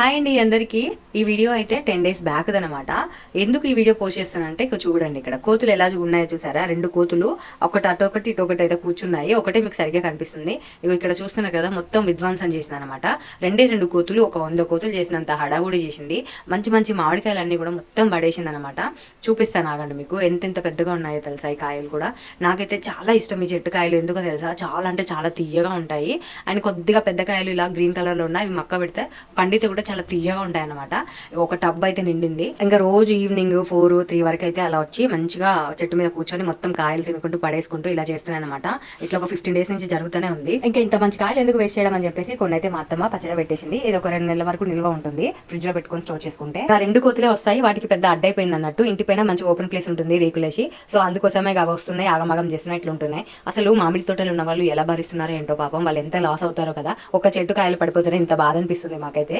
Hi అండి అందరికీ. ఈ వీడియో అయితే టెన్ డేస్ బ్యాక్ అనమాట ఎందుకు ఈ వీడియో పోస్ట్ చేస్తానంటే ఇక చూడండి ఇక్కడ. కోతులు ఎలా ఉన్నాయో చూసారా? రెండు కోతులు. ఒకటి అటు ఒకటి ఇటు ఒకటి అయితే కూర్చున్నాయి. ఒకటే మీకు సరిగ్గా కనిపిస్తుంది. ఇగో ఇక్కడ చూస్తున్నారు కదా మొత్తం విధ్వంసం చేసింది అనమాట రెండే రెండు కోతులు ఒక వంద కోతులు చేసినంత హడావుడి చేసింది. మంచి మంచి మామిడికాయలు అన్ని కూడా మొత్తం పడేసింది అనమాట చూపిస్తాను ఆగండి మీకు. ఎంతెంత పెద్దగా ఉన్నాయో తెలుసా ఈ కాయలు కూడా? నాకైతే చాలా ఇష్టం ఈ చెట్టు కాయలు. ఎందుకో తెలుసా? చాలా అంటే చాలా తీయగా ఉంటాయి. అండ్ కొద్దిగా పెద్ద కాయలు ఇలా గ్రీన్ కలర్లో ఉన్నాయి. అవి మక్క పెడితే పండితే కూడా చాలా తీయగా ఉంటాయి అనమాట ఒక టబ్ అయితే నిండింది. ఇంకా రోజు ఈవినింగ్ ఫోర్ త్రీ వరకు అయితే అలా వచ్చి మంచిగా చెట్టు మీద కూర్చొని మొత్తం కాయలు తినుకుంటూ పడేసుకుంటూ ఇలా చేస్తున్నాయి అనమాట ఇట్లా ఒక ఫిఫ్టీన్ డేస్ నుంచి జరుగుతూనే ఉంది. ఇంకా ఇంత మంచి కాయలు ఎందుకు వేస్ట్ చేయడం అని చెప్పేసి కొన్ని అయితే మా అత్తమ్మ పచ్చడి పెట్టేసింది. ఇది ఒక రెండు నెలల వరకు నిల్వ ఉంటుంది. ఫ్రిడ్జ్లో పెట్టుకొని స్టోర్ చేసుకుంటే. ఆ రెండు కోతులే వస్తాయి. వాటికి పెద్ద అడ్డైపోయింది అన్నట్టు. ఇంటి పైన మంచి ఓపెన్ ప్లేస్ ఉంటుంది రేకులేసి. సో అందుకోసమే అవి వస్తున్నాయి. ఆగమాగం చేస్తున్నాయి ఉంటున్నాయి. అసలు మామిడి తోటలు ఉన్న వాళ్ళు ఎలా భరిస్తున్నారో ఏంటో పాపం. వాళ్ళు ఎంత లాస్ అవుతారో కదా. ఒక చెట్టు కాయలు పడిపోతారో ఇంత బాధ అనిపిస్తుంది మాకైతే.